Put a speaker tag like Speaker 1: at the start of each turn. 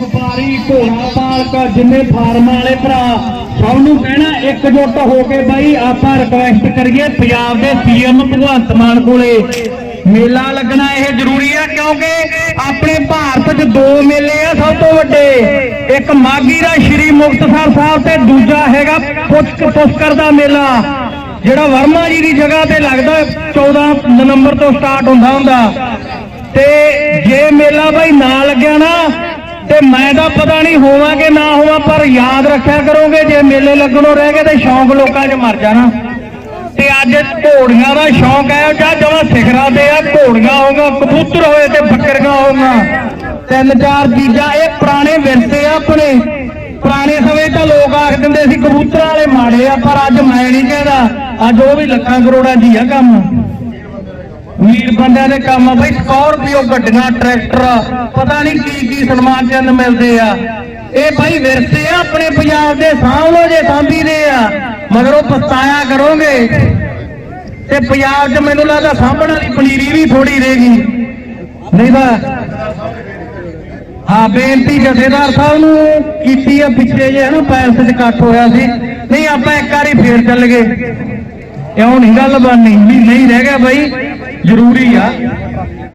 Speaker 1: ਵਪਾਰੀ ਘੋੜਾ ਪਾਲਕ ਜਿੰਨੇ ਫਾਰਮ ਵਾਲੇ ਭਰਾ, ਸਭ ਨੂੰ ਕਹਿਣਾ ਇਕਜੁੱਟ ਹੋ ਕੇ ਬਾਈ ਆਪਾਂ ਰਿਕਵੈਸਟ ਕਰੀਏ ਪੰਜਾਬ ਦੇ ਸੀਐਮ ਭਗਵੰਤ ਮਾਨ ਕੋਲੇ। ਮੇਲਾ ਲੱਗਣਾ ਇਹ ਜ਼ਰੂਰੀ ਆ ਕਿਉਂਕਿ ਆਪਣੇ ਭਾਰਤ 'ਚ ਦੋ ਮੇਲੇ ਆ ਸਭ ਤੋਂ ਵੱਡੇ। ਇੱਕ ਮਾਗੀ ਦਾ ਸ਼੍ਰੀ ਮੁਕਤਸਰ ਸਾਹਿਬ ਤੇ ਦੂਜਾ ਹੈਗਾ ਪੁਸ਼ਕ ਪੁਸ਼ਕਰ ਦਾ ਮੇਲਾ। ਜਿਹੜਾ ਵਰਮਾ ਜੀ ਦੀ ਜਗ੍ਹਾ ਤੇ ਲੱਗਦਾ 14 ਨਵੰਬਰ ਤੋਂ ਸਟਾਰਟ ਹੁੰਦਾ ਹੁੰਦਾ। ਤੇ ਜੇ ਮੇਲਾ ਬਾਈ ਨਾ ਲੱਗਿਆ ਨਾ ਤੇ ਮੈਂ ਤਾਂ ਪਤਾ ਨਹੀਂ ਹੋਵਾਂ ਕਿ ਨਾ ਹੋਵਾਂ, ਪਰ ਯਾਦ ਰੱਖਿਆ ਕਰੋਗੇ, ਜੇ ਮੇਲੇ ਲੱਗਣੋਂ ਰਹਿ ਗਏ ਤੇ ਸ਼ੌਂਕ ਲੋਕਾਂ 'ਚ ਮਰ ਜਾਣਾ। ਤੇ ਅੱਜ ਘੋੜੀਆਂ ਦਾ ਸ਼ੌਂਕ ਹੈ, ਜਾਂ ਜਮਾ ਸਿਖਰਾਂ ਤੇ ਆ, ਘੋੜੀਆਂ ਹੋਗਾ ਕਬੂਤਰ ਹੋਏ ਤੇ ਬੱਕਰੀਆਂ ਹੋਗਾ ਤਿੰਨ ਚਾਰ ਚੀਜ਼ਾਂ, ਇਹ ਪੁਰਾਣੇ ਵਿਰਸੇ ਆ ਆਪਣੇ। ਪੁਰਾਣੇ ਸਮੇਂ ਤਾਂ ਲੋਕ ਆਖ ਦਿੰਦੇ ਸੀ, ਕਬੂਤਰਾਂ ਵਾਲੇ ਮਾੜੇ ਆ, ਪਰ ਅੱਜ ਮੈਂ ਨਹੀਂ ਕਹਿੰਦਾ। ਅੱਜ ਉਹ ਵੀ ਲੱਖਾਂ ਕਰੋੜਾਂ ਦੀ ਆ ਕੰਮ। ਵੀਰ ਬੰਦਿਆਂ ਦੇ ਕੰਮ ਆ ਬਈ, ਸਕੋਰਪੀਓ ਗੱਡੀਆਂ, ਟਰੈਕਟਰ ਪਤਾ ਨਹੀਂ ਕੀ ਕੀ ਸਨਮਾਨ ਚੰਨ ਮਿਲਦੇ ਆ। ਇਹ ਭਾਈ ਵਿਰਸੇ ਆ ਆਪਣੇ ਪੰਜਾਬ ਦੇ ਸਾਹਮਣੇ ਜੇ ਸਾਂਭੀ ਦੇ ਆ। ਮਗਰ ਉਹ ਪਛਤਾਇਆ ਕਰੋਗੇ। ਤੇ ਪੰਜਾਬ 'ਚ ਮੈਨੂੰ ਲੱਗਦਾ ਸਾਂਭਣ ਵਾਲੀ ਪਨੀਰੀ ਵੀ ਥੋੜੀ ਰਹੇਗੀ ਨਹੀਂ ਤਾਂ ਹਾਂ, ਬੇਨਤੀ ਜਥੇਦਾਰ ਸਾਹਿਬ ਨੂੰ ਕੀਤੀ ਆ ਪਿੱਛੇ ਜੇ, ਹਨਾ, ਪੈਲਸ 'ਚ ਇਕੱਠ ਹੋਇਆ ਸੀ। ਨਹੀਂ, ਆਪਾਂ ਇੱਕ ਵਾਰੀ ਫੇਰ ਚੱਲ ਗਏ। ਕਿਉਂ ਨਹੀਂ ਗੱਲ ਬਣਨੀ? ਵੀ ਨਹੀਂ ਰਹਿ ਗਿਆ ਬਾਈ। ਜ਼ਰੂਰੀ ਆ।